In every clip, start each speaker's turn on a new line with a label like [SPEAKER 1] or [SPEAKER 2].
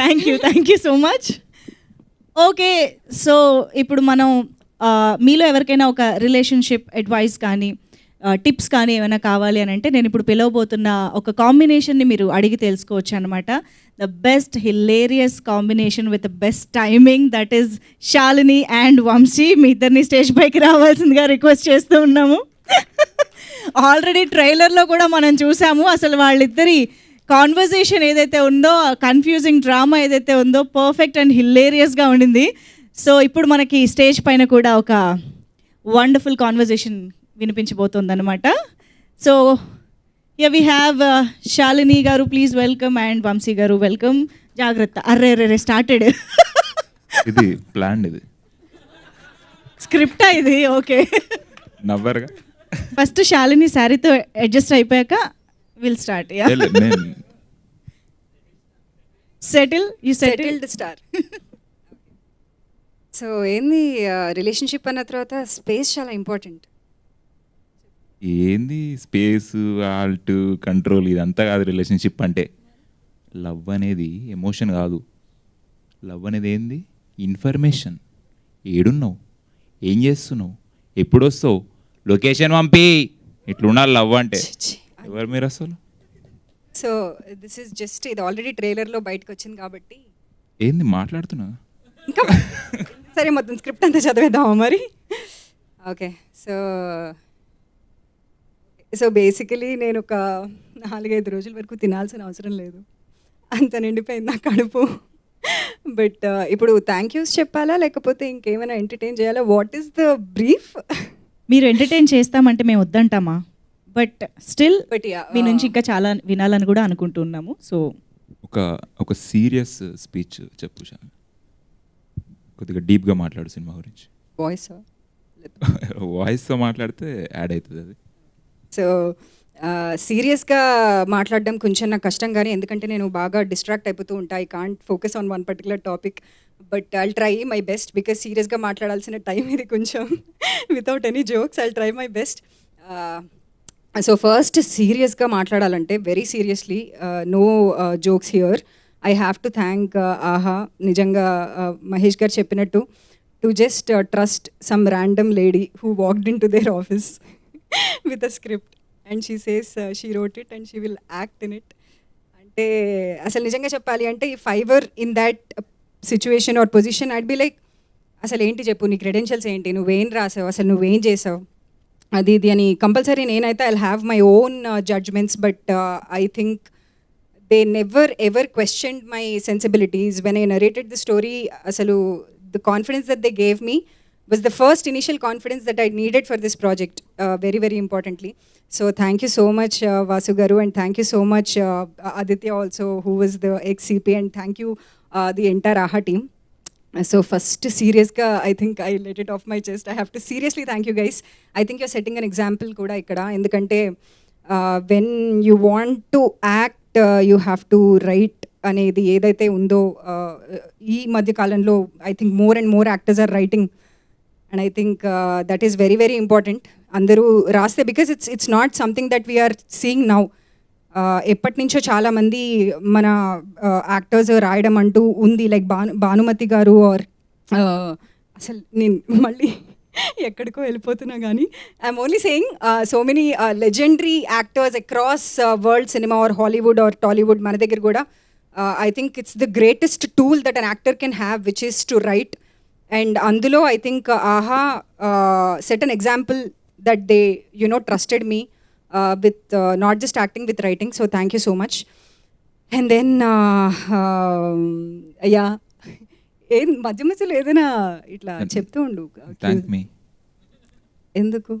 [SPEAKER 1] Thank you thank you so much okay so ఇప్పుడు మనం మీలో ఎవరికైనా ఒక రిలేషన్షిప్ అడ్వైస్ కానీ టిప్స్ కానీ ఏమైనా కావాలి అని అంటే నేను ఇప్పుడు పిలవబోతున్న ఒక కాంబినేషన్ని మీరు అడిగి తెలుసుకోవచ్చు అనమాట the best hilarious combination with best timing that is Shalini and Vamsi మీ ఇద్దరిని స్టేజ్ పైకి రావాల్సిందిగా రిక్వెస్ట్ చేస్తూ ఉన్నాము. ఆల్రెడీ ట్రైలర్లో కూడా మనం చూసాము అసలు వాళ్ళిద్దరి కాన్వర్జేషన్ ఏదైతే ఉందో కన్ఫ్యూజింగ్ డ్రామా ఏదైతే ఉందో పర్ఫెక్ట్ అండ్ హిల్లేరియస్గా ఉండింది. సో ఇప్పుడు మనకి స్టేజ్ పైన కూడా ఒక వండర్ఫుల్ కాన్వర్జేషన్ వినిపించబోతుంది అనమాట so ya we have Shalini garu please welcome and Vamshi garu welcome జాగ్రత్త. అర్రే అర్రే స్టార్టెడ్
[SPEAKER 2] ఇది ప్లాన్ ఇది.
[SPEAKER 1] స్క్రిప్టా ఇది ఓకే
[SPEAKER 2] నవ్వరుగా.
[SPEAKER 1] ఫస్ట్ శాలిని శారీతో అడ్జస్ట్ అయిపోయాక
[SPEAKER 2] will start yeah
[SPEAKER 1] settle you settle
[SPEAKER 3] settled star so ఏంది రిలేషన్షిప్ అన్న తర్వాత స్పేస్ చాలా ఇంపార్టెంట్
[SPEAKER 2] ఏంది స్పేస్ ఆల్ట్ కంట్రోల్ ఇదంతా కాదు రిలేషన్షిప్ అంటే. లవ్ అనేది ఎమోషన్ కాదు. లవ్ అనేది ఏంది? ఇన్ఫర్మేషన్ ఏడున్నావు? ఏం చేస్తున్నావు? ఎప్పుడు వస్తావు లొకేషన్ పంపి. ఇట్లుండాలి లవ్ అంటే. ఎవరు మీరు అసలు?
[SPEAKER 3] సో దిస్ ఇస్ జస్ట్ ఇది ఆల్రెడీ ట్రైలర్లో బయటకు వచ్చింది కాబట్టి.
[SPEAKER 2] ఏంది మాట్లాడుతున్నా
[SPEAKER 3] ఇంకా సరే మొత్తం స్క్రిప్ట్ అంతా చదివేద్దామా మరి? ఓకే సో సో బేసికలీ నేను ఒక నాలుగైదు రోజుల వరకు తినాల్సిన అవసరం లేదు. అంత నిండిపోయింది నా కడుపు. బట్ ఇప్పుడు థ్యాంక్ యూస్ చెప్పాలా? లేకపోతే ఇంకేమైనా ఎంటర్టైన్ చేయాలా? వాట్ ఈస్ ద బ్రీఫ్
[SPEAKER 1] మీరు ఎంటర్టైన్ చేస్తామంటే మేము వద్దంటామా? బట్ స్టిల్
[SPEAKER 3] బట్
[SPEAKER 1] మీ నుంచి ఇంకా చాలా వినాలని కూడా అనుకుంటున్నాము. సో
[SPEAKER 2] ఒక ఒక సీరియస్ స్పీచ్ చెప్పు షా కొద్దిగా డీప్గా మాట్లాడు సినిమా గురించి.
[SPEAKER 3] వాయిస్
[SPEAKER 2] వాయిస్తో మాట్లాడితే యాడ్ అవుతుంది అది.
[SPEAKER 3] సో సీరియస్గా మాట్లాడడం కొంచెం నాకు కష్టం కానీ ఎందుకంటే నేను బాగా డిస్ట్రాక్ట్ అయిపోతూ ఉంటా. I can't focus on one particular topic but I'll try my best because సీరియస్గా మాట్లాడాల్సిన టైం ఇది కొంచెం without any jokes I'll try my best so first సీరియస్గా మాట్లాడాలంటే very seriously no jokes here I have to thank Aha నిజంగా uh, Mahesh గారు చెప్పినట్టు to just trust some random lady who walked in to their office with a script and she says she wrote it and she will act in it అంటే అసలు నిజంగా చెప్పాలి అంటే ఈ Fiverr in that situation or position at be like అసలు ఏంటి చెప్పు నీ క్రెడెన్షియల్స్ ఏంటి? నువ్వేం రాసావు? అసలు నువ్వేం చేసావు? అది ఇది అని కంపల్సరీ నేనైతే I have my own judgements but I think they never ever questioned my sensibilities when I narrated the story అసలు the confidence that they gave me was the first initial confidence that I needed for this project very very importantly so thank you so much Vasu garu and thank you so much Aditya also who was the ex CP and thank you the entire Aha team so first సీరియస్గా I think I let it off my chest I have to seriously thank you guys I think your setting an example కూడా ఇక్కడ ఎందుకంటే when you want to act you have to write అనేది ఏదైతే ఉందో ఈ మధ్య కాలంలో I think more and more actors are writing and I think that is very very important అందరూ రాస్తే because it's it's not something that we're seeing now ఎప్పటి నుంచో చాలామంది మన యాక్టర్స్ రాయడం అంటూ ఉంది. లైక్ భాను భానుమతి గారు ఆర్ అసలు నేను మళ్ళీ ఎక్కడికో వెళ్ళిపోతున్నా కానీ I'm only saying so many legendary actors across world cinema or Hollywood or Tollywood మన దగ్గర కూడా I think it's the greatest tool that an actor can have which is to write and అందులో I think Aha set an example that they you know trusted me with not just acting with writing so thank you so much and then అయ్యా ఏం మధ్య మధ్యలో ఏదైనా ఇట్లా చెప్తూ ఉండు. ఎందుకు?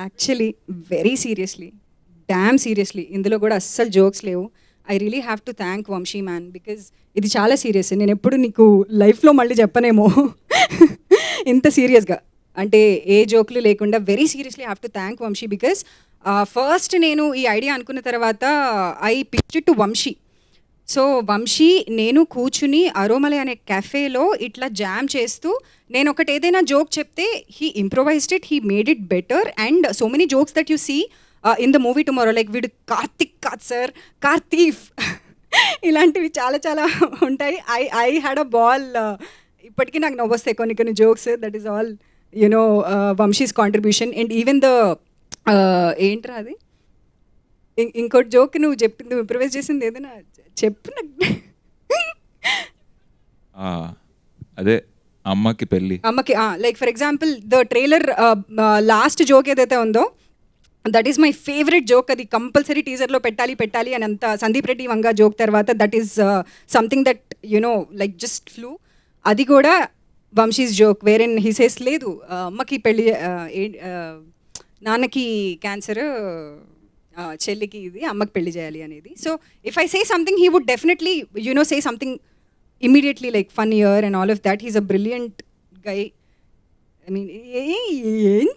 [SPEAKER 3] Actually very seriously damn seriously ఇందులో కూడా అస్సలు జోక్స్ లేవు. I really have to thank Vamsi man because ఇది చాలా సీరియస్ నేను ఎప్పుడు నీకు లైఫ్లో మళ్ళీ చెప్పనేమో. ఇంత సీరియస్గా అంటే ఏ జోకులు లేకుండా very seriously have to thank Vamsi because first నేను ఈ ఐడియా అనుకున్న తర్వాత I pitch to Vamsi so Vamsi నేను కూర్చుని అరోమలై అనే కెఫేలో ఇట్లా జామ్ చేస్తూ నేను ఒకటి ఏదైనా జోక్ చెప్తే he improvised it he made it better and so many jokes that you see in the movie tomorrow like వీడు కార్తిక్ కాత్ సార్ కార్తీఫ్ ఇలాంటివి చాలా చాలా ఉంటాయి. I I had a ball ఇప్పటికీ నాకు నవ్వొస్తాయి కొన్ని కొన్ని jokes that is all you know Vamsi's contribution and even the ఏంట్రా అది? ఇంకోటి జోక్ నువ్వు చెప్పింది నువ్వు ఇంప్రవైజ్ చేసింది ఏదైనా చెప్పు
[SPEAKER 2] అదే అమ్మకి పెళ్ళి.
[SPEAKER 3] అమ్మకి like for example the trailer last joke ఏదైతే ఉందో that is my favourite joke అది కంపల్సరీ టీజర్లో పెట్టాలి పెట్టాలి అని అంత సందీప్ రెడ్డి వంగ జోక్ తర్వాత that is something that you know like just flu అది కూడా వంశీస్ జోక్ వేరే హిసేస్ లేదు అమ్మకి పెళ్ళి నాన్నకి క్యాన్సర్ చెల్లికి ఇది అమ్మకి పెళ్ళి చేయాలి అనేది. So if I say something he would definitely you know say something immediately like fun year and all of that he's a brilliant guy I mean
[SPEAKER 2] ఏం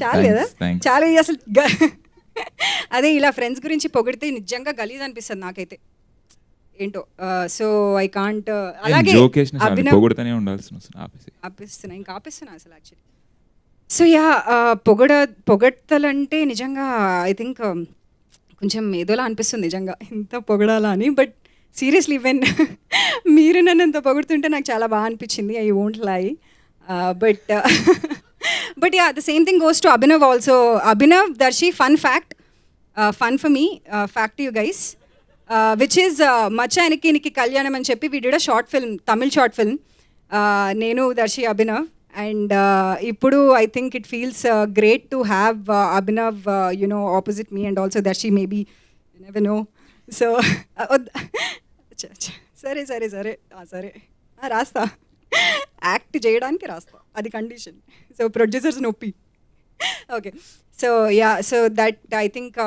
[SPEAKER 2] చాలు.
[SPEAKER 3] కదా. చాలా అసలు అదే ఇలా ఫ్రెండ్స్ గురించి పొగిడితే నిజంగా గలీజ్ అనిపిస్తుంది నాకైతే. ఏంటో సో ఐ కాంట్ అలాగే
[SPEAKER 2] చాలు,
[SPEAKER 3] అభినవ్
[SPEAKER 2] పొగుడుతూనే ఉండాల్సిన
[SPEAKER 3] ఆపిస్తున్నా ఇంకా ఆపిస్తున్నా అసలు యాక్చువల్లీ సో యా పొగడ పొగడ్తలంటే నిజంగా ఐ థింక్ కొంచెం ఏదోలా అనిపిస్తుంది నిజంగా ఇంత పొగడాలా అని బట్ సీరియస్లీ వెన్ మీరు నన్ను ఇంత పొగుడుతుంటే నాకు చాలా బాగా అనిపించింది I won't lie but but yeah the same thing goes to Abhinav also Abhinav Darshi fun fact fun for me fact you guys which is మచ్చానికి నీకు కళ్యాణం అని చెప్పి video short film Tamil short film నేను Darshi Abhinav and ఇప్పుడు I think it feels great to have Abhinav you know opposite me and also Darshi maybe never no so సరే సరే సరే సరే రాస్తా. యాక్ట్ చేయడానికి రాస్తా. అది కండిషన్ సో ప్రొడ్యూసర్స్ నొప్పి. Okay so yeah so that I think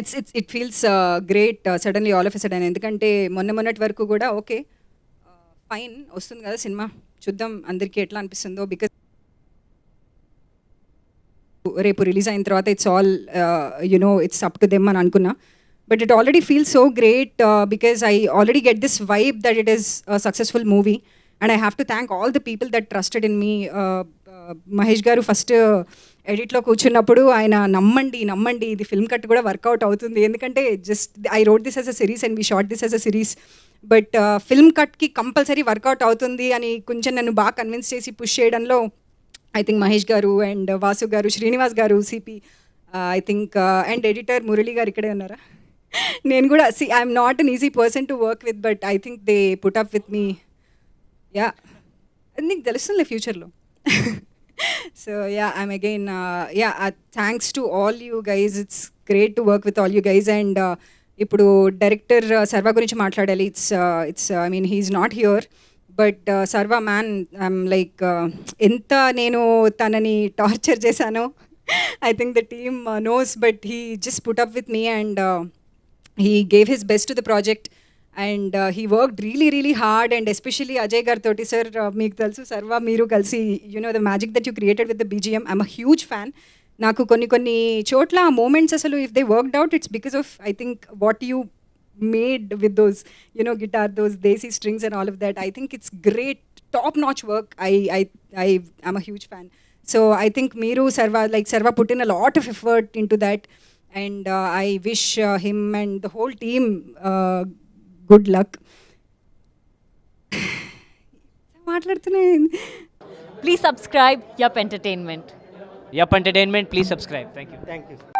[SPEAKER 3] it's it's it feels great suddenly all of a sudden ఎందుకంటే మొన్న మొన్నటి వరకు కూడా ఓకే ఫైన్ వస్తుంది కదా సినిమా. చూద్దాం అందరికీ ఎట్లా అనిపిస్తుందో బికాస్ రేపు రిలీజ్ అయిన తర్వాత it's all you know it's up to them అని అనుకున్నా. But it already feel so great because I already get this vibe that it is successful movie and I have to thank all the people that trusted in me Mahesh garu first ఎడిట్లో కూర్చున్నప్పుడు ఆయన నమ్మండి నమ్మండి ఇది film cut కూడా work out అవుతుంది. ఎందుకంటే just I wrote this as a series and we shot this as a series. But film కట్కి compulsory work out అవుతుంది అని కొంచెం నన్ను బాగా కన్విన్స్ చేసి పుష్ చేయడంలో ఐ థింక్ మహేష్ గారు and Vasu garu Srinivas garu CP I think and editor Murali garu ఇక్కడే ఉన్నారా? నేను కూడా see I'm not an easy person to work with but I think they put up with me yeah నీకు తెలుస్తుంది ఫ్యూచర్లో so yeah I'm again yeah thanks to all you guys it's great to work with all you guys and ఇప్పుడు director Sarva గురించి మాట్లాడాలి. It's it's I mean he's not here but Sarva man I'm like ఎంత నేను తనని torture చేశానో I think the team knows but he just put up with me and he gave his best to the project and uh, he worked really really hard and especially Ajay గారి తోటి sir మీకు తెలుసు సర్వ మీరు కలిసి you know the magic that you created with the BGM I'm a huge fan నాకు కొన్ని కొన్ని చోట్ల ఆ మూమెంట్స్ అసలు if they worked out it's because of I think what you made with those you know guitar those desi strings and all of that i think it's great top notch work i i i am a huge fan so i think miru sarva like sarva put in a lot of effort into that and uh, i wish uh, him and the whole team uh, good luck. మాట్లాడుతూనే
[SPEAKER 4] please subscribe yup entertainment.
[SPEAKER 5] Yup entertainment please subscribe. Thank you
[SPEAKER 6] thank you